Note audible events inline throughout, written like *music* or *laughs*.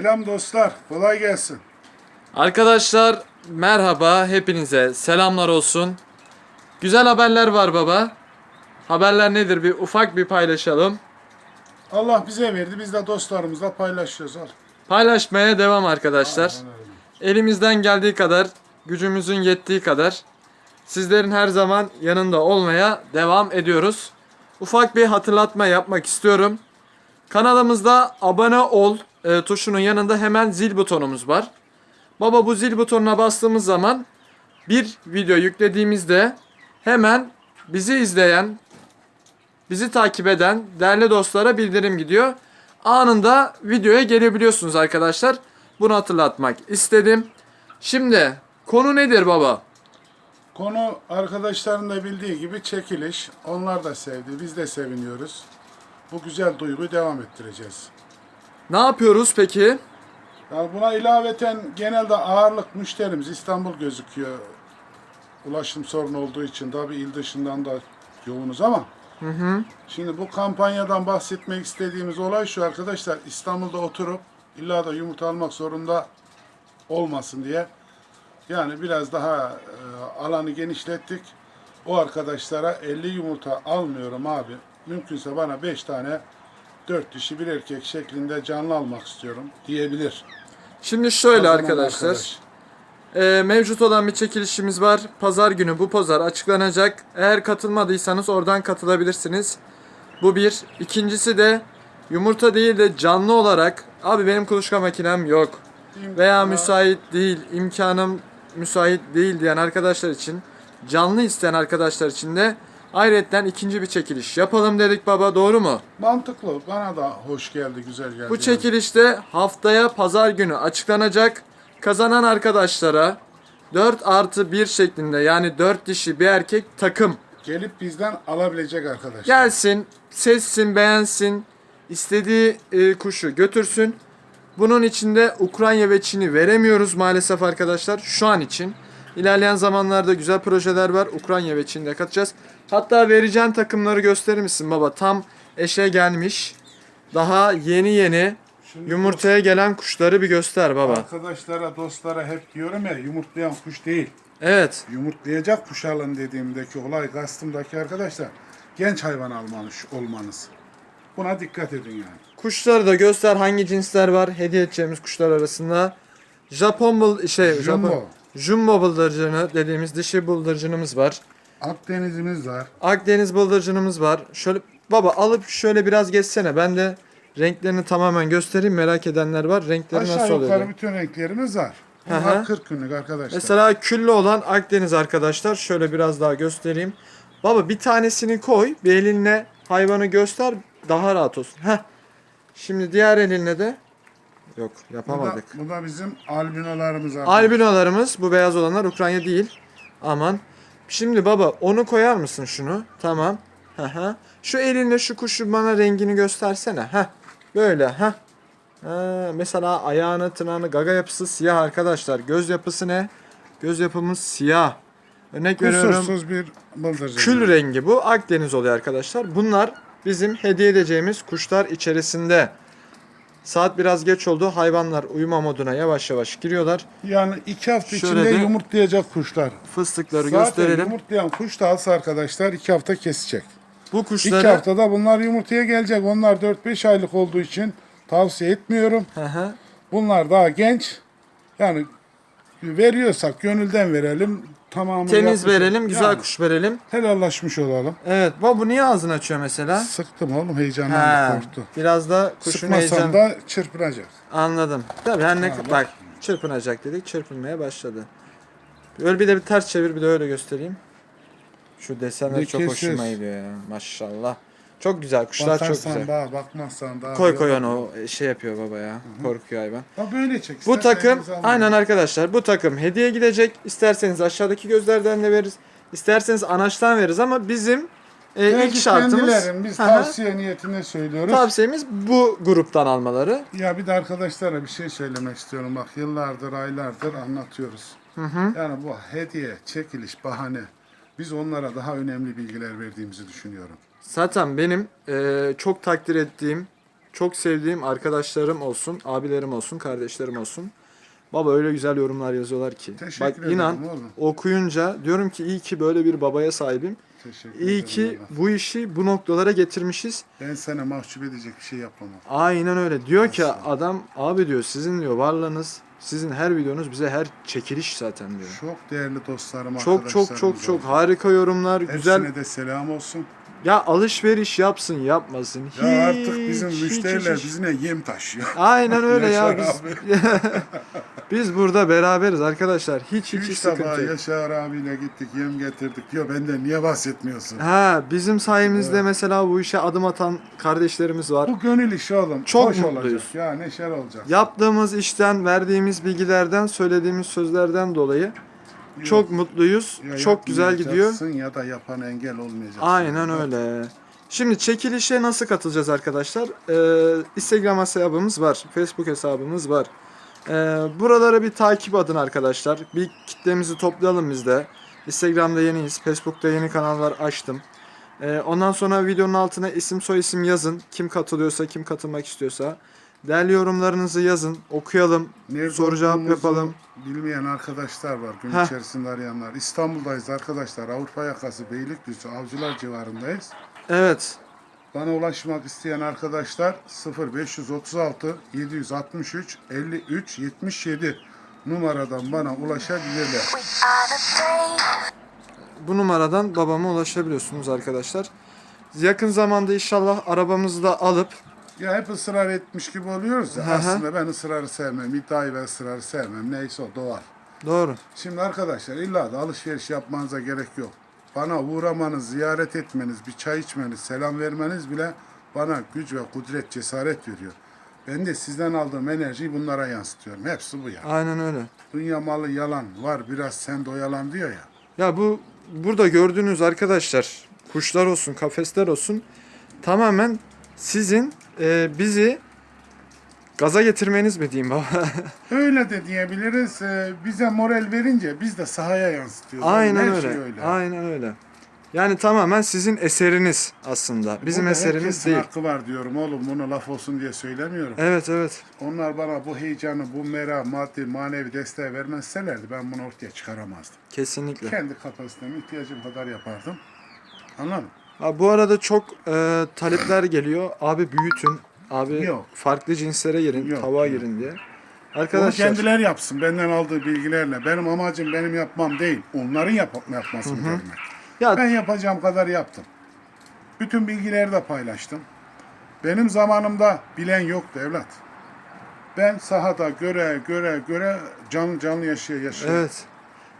Selam dostlar, kolay gelsin. Arkadaşlar merhaba hepinize selamlar olsun. Güzel haberler var baba. Haberler nedir bir ufak bir paylaşalım. Allah bize verdi, biz de dostlarımızla paylaşıyoruz. Al. Paylaşmaya devam arkadaşlar. Elimizden geldiği kadar, gücümüzün yettiği kadar sizlerin her zaman yanında olmaya devam ediyoruz. Ufak bir hatırlatma yapmak istiyorum. Kanalımızda abone ol e, tuşunun yanında hemen zil butonumuz var. Baba bu zil butonuna bastığımız zaman bir video yüklediğimizde hemen bizi izleyen, bizi takip eden değerli dostlara bildirim gidiyor. Anında videoya gelebiliyorsunuz arkadaşlar. Bunu hatırlatmak istedim. Şimdi konu nedir baba? Konu arkadaşların da bildiği gibi çekiliş. Onlar da sevdi, biz de seviniyoruz. Bu güzel duyguyu devam ettireceğiz. Ne yapıyoruz peki? Yani buna ilaveten genelde ağırlık müşterimiz İstanbul gözüküyor. Ulaşım sorunu olduğu için tabii il dışından da yoğunuz ama Şimdi bu kampanyadan bahsetmek istediğimiz olay şu arkadaşlar. İstanbul'da oturup illa da yumurta almak zorunda olmasın diye. Yani biraz daha e, alanı genişlettik. O arkadaşlara 50 yumurta almıyorum abi. Mümkünse bana 5 tane 4 dişi bir erkek şeklinde canlı almak istiyorum diyebilir. Şimdi şöyle Kazanan arkadaşlar. arkadaş. e, mevcut olan bir çekilişimiz var. Pazar günü bu pazar açıklanacak. Eğer katılmadıysanız oradan katılabilirsiniz. Bu bir. İkincisi de yumurta değil de canlı olarak abi benim kuluçka makinem yok. veya Ya, müsait değil, imkanım müsait değil diyen arkadaşlar için, canlı isteyen arkadaşlar için de ayrıca ikinci bir çekiliş yapalım dedik baba doğru mu? Mantıklı. Bana da hoş geldi, güzel geldi. Bu çekilişte haftaya pazar günü açıklanacak. Kazanan arkadaşlara 4 artı 1 şeklinde yani 4 dişi bir erkek takım Gelip bizden alabilecek arkadaşlar. gelsin, sessin, beğensin, istediği e, kuşu götürsün. Bunun içinde Ukrayna ve Çin'i veremiyoruz maalesef arkadaşlar şu an için. İlerleyen zamanlarda güzel projeler var. Ukrayna ve Çin'de katacağız. Hatta vereceğin takımları gösterir misin baba? Tam eşe gelmiş. Daha yeni yeni Şimdi yumurtaya gelen kuşları bir göster baba. Arkadaşlara, dostlara hep diyorum ya yumurtlayan kuş değil. Evet. Yumurtlayacak kuş alın dediğimdeki olay kastımdaki arkadaşlar genç hayvan almanız, olmanız. Buna dikkat edin yani. Kuşları da göster hangi cinsler var hediye edeceğimiz kuşlar arasında. Japon bul şey Jumbo. Japon Jumbo bıldırcını dediğimiz dişi bıldırcınımız var. Akdeniz'imiz var. Akdeniz bıldırcınımız var. Şöyle baba alıp şöyle biraz geçsene. Ben de renklerini tamamen göstereyim. Merak edenler var. Renkleri Aşağı nasıl yukarı oluyor? bütün renklerimiz var. Bunlar 40 günlük arkadaşlar. Mesela küllü olan Akdeniz arkadaşlar. Şöyle biraz daha göstereyim. Baba bir tanesini koy. Bir elinle hayvanı göster. Daha rahat olsun. Heh. Şimdi diğer elinle de yok bu, da, yapamadık. bu da bizim albinolarımız arkadaşlar. Albinolarımız bu beyaz olanlar Ukrayna değil. Aman. Şimdi baba onu koyar mısın şunu? Tamam. Hı. Şu elinle şu kuşu bana rengini göstersene. Heh. Böyle. Ha, mesela ayağını, tırnağını, gaga yapısı siyah arkadaşlar. Göz yapısı ne? Göz yapımız siyah. Örnek veriyorum. Kusursuz bir bıldırcın. Kül rengi bu. Akdeniz oluyor arkadaşlar. Bunlar bizim hediye edeceğimiz kuşlar içerisinde. Saat biraz geç oldu. Hayvanlar uyuma moduna yavaş yavaş giriyorlar. Yani iki hafta Şöyle içinde de- yumurtlayacak kuşlar. Fıstıkları Zaten gösterelim. yumurtlayan kuş da alsa arkadaşlar iki hafta kesecek. Bu İki kuşları haftada bunlar yumurtaya gelecek. Onlar 4-5 aylık olduğu için tavsiye etmiyorum. Hı hı. Bunlar daha genç. Yani veriyorsak gönülden verelim. Tamamını temiz yapmış- verelim, güzel Yani kuş verelim. Helallaşmış olalım. Evet, baba bu niye ağzını açıyor mesela? Sıktım oğlum heyecanlandı Ha, korktu. biraz da kuşun Sıkmasam heyecan. da çırpınacak. Anladım. Tabii her ne bak. bak çırpınacak dedik, çırpınmaya başladı. Öyle bir de bir ters çevir bir de öyle göstereyim. Şu desenler çok Lekesiz. hoşuma gidiyor ya. Maşallah. Çok güzel kuşlar çok Bakarsan güzel. daha bakmazsan daha. Koy koy onu o şey yapıyor baba ya. Korkuyor hayvan. Ha böyle çek. Bu İstersen takım elinize alın. aynen arkadaşlar bu takım hediye gidecek. İsterseniz aşağıdaki gözlerden de veririz. İsterseniz anaçtan veririz ama bizim e, ilk Belki şartımız kendilerin biz Hı hı. tavsiye niyetine söylüyoruz. tavsiyemiz bu gruptan almaları. Ya bir de arkadaşlara bir şey söylemek istiyorum. Bak yıllardır, aylardır anlatıyoruz. Yani bu hediye, çekiliş, bahane. Biz onlara daha önemli bilgiler verdiğimizi düşünüyorum. Zaten benim e, çok takdir ettiğim, çok sevdiğim arkadaşlarım olsun, abilerim olsun, kardeşlerim olsun. Baba öyle güzel yorumlar yazıyorlar ki. Teşekkür Bak ederim inan oğlum. okuyunca diyorum ki iyi ki böyle bir babaya sahibim. Teşekkür İyi ederim ki Allah. bu işi bu noktalara getirmişiz. Ben sana mahcup edecek bir şey yapamam. Aynen öyle. Diyor ki adam abi diyor sizin diyor varlığınız, sizin her videonuz bize her çekiliş zaten diyor. Çok değerli dostlarım, Çok çok çok arkadaşlarımız çok oldu. harika yorumlar, Hepsine güzel. de selam olsun. Ya alışveriş yapsın, yapmasın. Ya Hiç, artık bizim hiç, müşteriler hiç, hiç. bizine yem taşıyor. *laughs* Aynen öyle ya. Biz, *laughs* biz burada beraberiz arkadaşlar. Hiç hiç, hiç sıkıntı yok. Yaşar abiyle gittik yem getirdik diyor. Benden niye bahsetmiyorsun? Ha, bizim sayemizde Evet. mesela bu işe adım atan kardeşlerimiz var. Bu gönül işi oğlum. Çok Hoş mutluyuz. olacak. Ya neşer olacak. Yaptığımız işten, verdiğimiz bilgilerden, söylediğimiz sözlerden dolayı çok mutluyuz. Ya çok güzel gidiyor. Ya da yapan engel olmayacak. Aynen öyle. Şimdi çekilişe nasıl katılacağız arkadaşlar? Ee, Instagram hesabımız var. Facebook hesabımız var. Ee, buralara bir takip adın arkadaşlar. Bir kitlemizi toplayalım biz de. Instagram'da yeniyiz. Facebook'ta yeni kanallar açtım. Ee, ondan sonra videonun altına isim soy isim yazın. Kim katılıyorsa, kim katılmak istiyorsa. Değerli yorumlarınızı yazın. Okuyalım. Nerede soru cevap olduğumuzu yapalım. Bilmeyen arkadaşlar var gün Heh. içerisinde arayanlar. İstanbul'dayız arkadaşlar. Avrupa yakası Beylikdüzü Avcılar civarındayız. Evet. Bana ulaşmak isteyen arkadaşlar 0536 763 53 77 numaradan bana ulaşabilirler. Bu numaradan babama ulaşabiliyorsunuz arkadaşlar. Yakın zamanda inşallah arabamızı da alıp Ya hep ısrar etmiş gibi oluyoruz ya. Aslında ben ısrarı sevmem. İddiayı ve ısrarı sevmem. Neyse o doğal. doğru. Şimdi arkadaşlar illa da alışveriş yapmanıza gerek yok. Bana uğramanız, ziyaret etmeniz, bir çay içmeniz, selam vermeniz bile bana güç ve kudret, cesaret veriyor. Ben de sizden aldığım enerjiyi bunlara yansıtıyorum. Hepsi bu ya. Aynen öyle. Dünya malı yalan var biraz sen de oyalan diyor ya. Ya bu burada gördüğünüz arkadaşlar kuşlar olsun, kafesler olsun tamamen sizin e, bizi gaza getirmeniz mi diyeyim baba? *laughs* Öyle de diyebiliriz. Ee, bize moral verince biz de sahaya yansıtıyoruz. Aynen Her öyle. şey öyle. Aynen öyle. Yani tamamen sizin eseriniz aslında. Bizim Burada eserimiz herkesin değil. hakkı var diyorum oğlum. Bunu laf olsun diye söylemiyorum. Evet evet. Onlar bana bu heyecanı, bu merak, maddi, manevi desteği vermezselerdi ben bunu ortaya çıkaramazdım. Kesinlikle. Kendi kapasiteme ihtiyacım kadar yapardım. Anladın mı? Ha, bu arada çok e, talepler geliyor. Abi büyütün. Abi Yok. farklı cinslere girin, Yok, tavuğa girin diye. Onu Arkadaşlar kendileri yapsın benden aldığı bilgilerle. Benim amacım benim yapmam değil. Onların yap yapmasını görmek. ya Ben yapacağım kadar yaptım. Bütün bilgileri de paylaştım. Benim zamanımda bilen yoktu evlat. Ben sahada göre göre göre canlı canlı yaşaya yaşaya. evet.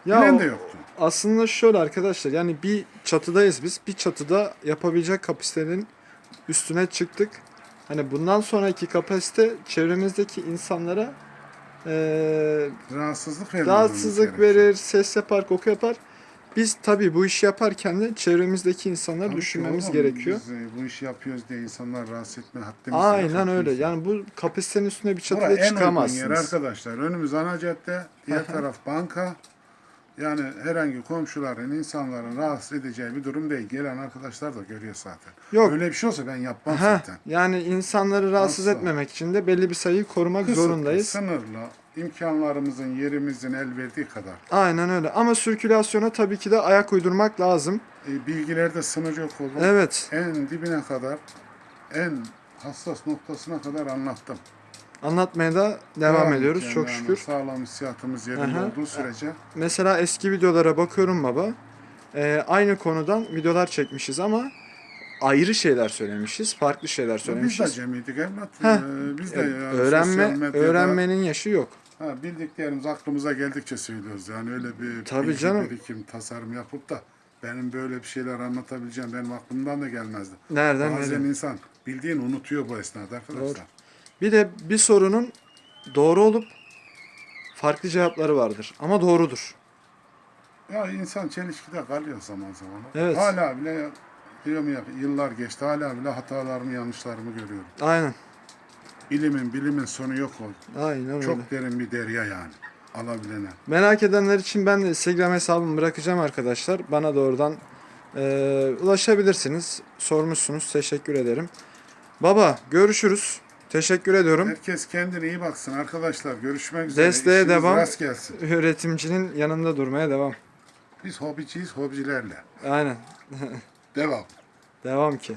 Ya bilen o- de yoktu. Aslında şöyle arkadaşlar yani bir çatıdayız biz. Bir çatıda yapabilecek kapasitenin üstüne çıktık. Hani bundan sonraki kapasite çevremizdeki insanlara eee Rahatsızlık rahatsızlık gerekiyor. verir, ses yapar, koku yapar. Biz tabii bu işi yaparken de çevremizdeki insanları Tabii düşünmemiz oğlum, gerekiyor. Biz e, bu işi yapıyoruz diye insanlar rahatsız etme haddimiz yok. Aynen öyle. yok. Yani bu kapasitenin üstüne bir Bura çatıda en uygun yer çıkamazsınız. arkadaşlar. Önümüz ana cadde, diğer taraf banka. Yani herhangi komşuların, insanların rahatsız edeceği bir durum değil. Gelen arkadaşlar da görüyor zaten. Yok. Öyle bir şey olsa ben yapmam Heh, zaten. yani insanları rahatsız Asla. etmemek için de belli bir sayıyı korumak Kısıtlı, zorundayız. sınırlı, imkanlarımızın, yerimizin el verdiği kadar. Aynen öyle. Ama sirkülasyona tabii ki de ayak uydurmak lazım. E, bilgilerde sınır yok oğlum. Evet. En dibine kadar, en hassas noktasına kadar anlattım. Anlatmaya da devam ediyoruz edeceğim çok yani. şükür. Sağlam hissiyatımız yerinde Aha. olduğu sürece. Mesela eski videolara bakıyorum baba. Ee, aynı konudan videolar çekmişiz ama ayrı şeyler söylemişiz. Farklı şeyler Biz de söylemişiz. cemiydik evlat. Ee, Biz de Yani yani öğrenme medyada- öğrenmenin yaşı yok. Ha, bildiklerimiz aklımıza geldikçe söylüyoruz. Yani öyle bir Tabii bilgi canım. birikim, tasarım yapıp da benim böyle bir şeyler anlatabileceğim benim aklımdan da gelmezdi. Nereden Bazen insan bildiğini unutuyor bu esnada arkadaşlar. Doğru. Bir de bir sorunun doğru olup farklı cevapları vardır. Ama doğrudur. Ya insan çelişkide kalıyor zaman zaman. Evet. Hala bile diyorum ya yıllar geçti hala bile hatalarımı yanlışlarımı görüyorum. Aynen. İlimin bilimin sonu yok o. Aynen öyle. Çok derin bir derya yani. Alabilene. Merak edenler için ben de Instagram hesabımı bırakacağım arkadaşlar. Bana doğrudan eee, ulaşabilirsiniz. Sormuşsunuz. Teşekkür ederim. Baba görüşürüz. Teşekkür ediyorum. Herkes kendine iyi baksın arkadaşlar. Görüşmek üzere. Desteğe İşiniz devam. Rast gelsin. *laughs* Üretimcinin yanında durmaya devam. Biz hobiciyiz, hobicilerle. Aynen. *laughs* Devam. Devam ki.